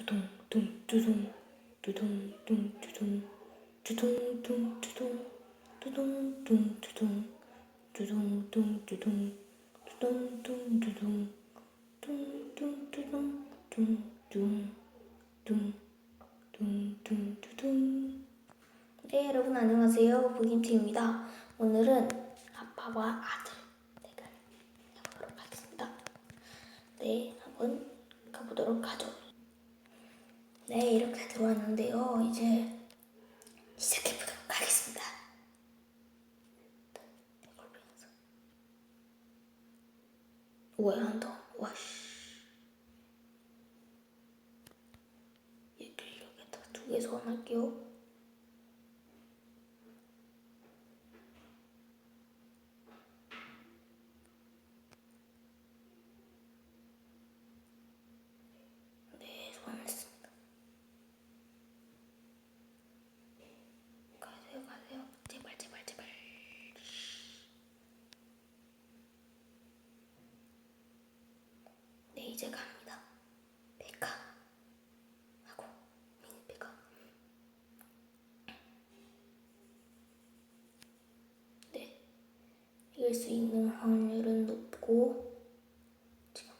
두둥 둥 두둥 두둥 둥 두둥 두둥 둥 두둥 두둥 둥 두둥 두둥 둥 두둥 두둥 둥 두둥 둥둥 두둥 둥둥 둥둥 두둥. 네 여러분 안녕하세요. 부김치입니다. 오늘은 아빠와 아들 대결 해보도록 하겠습니다. 네 한번 가보도록 하죠 네 이렇게 들어왔는데요. 이제 시작해 보도록 하겠습니다. 이걸 보면서 오야 한다 와씨. 얘를 여기다 두개 소환할게요 네 소환했습니다 가세요 가세요 제발 제발 제발 네 이제 갑니다. 백화 하고 미니 백화. 네. 이길 수 있는 확률은 높고 지금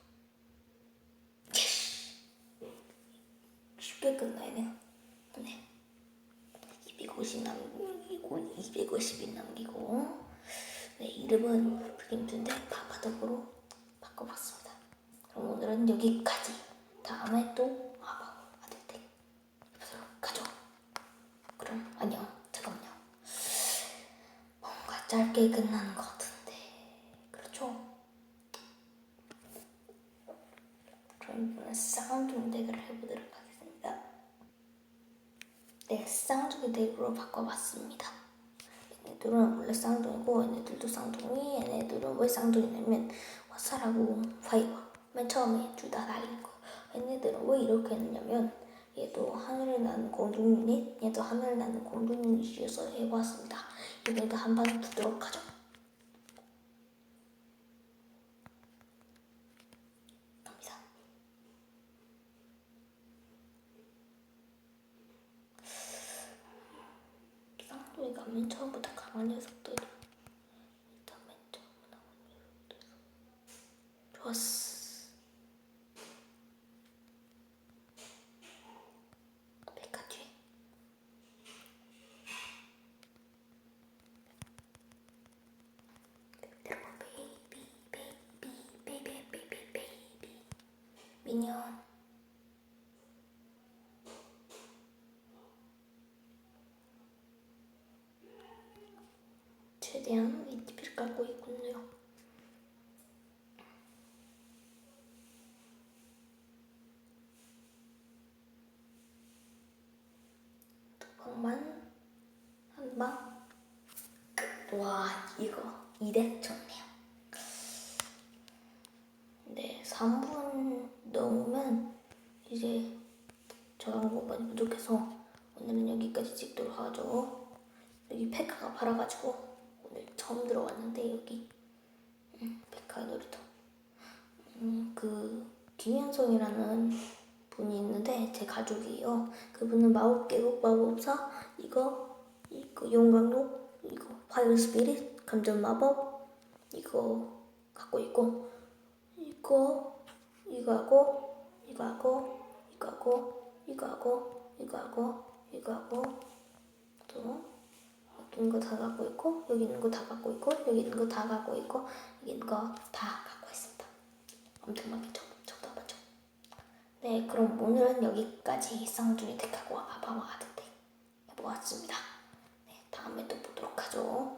쉽게 끝나네요. 네. 250 남기고 250인 남기고. 네 이름은 브림튼데 파파덕으로 바꿔봤습니다 그럼 오늘은 여기까지. 다음에 또 아빠 아들 댁 보도록 가죠. 그럼 안녕. 잠깐만요. 뭔가 짧게 끝나는 것 같은데. 그렇죠? 그럼 이번엔 쌍둥이 덱을 해보도록 하겠습니다. 네, 쌍둥이 덱으로 바꿔봤습니다. 얘네들은 원래 쌍둥이고 얘네들도 쌍둥이 얘네들은 왜 쌍둥이냐면 화살하고 파이버 맨 처음에 둘다 달린 거 얘네들은 왜 이렇게 했냐면 얘도 하늘에 나는 공중 유닛 얘도 하늘에 나는 공중 유닛이어서 해봤습니다. 얘네도 한번 두도록 하죠. 갑니다. 쌍둥이가 맨 처음부터 강한 녀석들이 일단 맨 처음 나온 녀석들 좋았어 백화 뒤에 들어봐 베이비 베이비 베이비 베이비 베이비 미니언 최대한 위티피를 깔고 있군요. 두 방만 한 방. 와 이거 이대 좋네요. 네 3분 넘으면 이제 저항고 많이 부족해서 오늘은 여기까지 찍도록 하죠. 여기 페카가 팔아가지고 오늘 처음 들어왔는데 여기 음, 백화 놀이터 음, 그 김현성이라는 분이 있는데 제 가족이에요. 그분은 마법 계곡 마법사 이거 이거 용광로 이거 파이어 스피릿 감전 마법 이거 갖고 있고 이거 이거 하고 이거 하고 이거 하고 이거 하고 이거 하고 이거 하고 또 여기 있는 거 다 갖고 있고 여기 있는 거 다 갖고 있고 여기 있는 거 다 갖고 있고 여기 있는 거 다 갖고 있습니다. 엄청 많겠죠? 저도 맞죠? 네, 그럼 오늘은 여기까지 쌍둥이 덱하고 아바와 아들 덱 해보았습니다. 네, 다음에 또 보도록 하죠.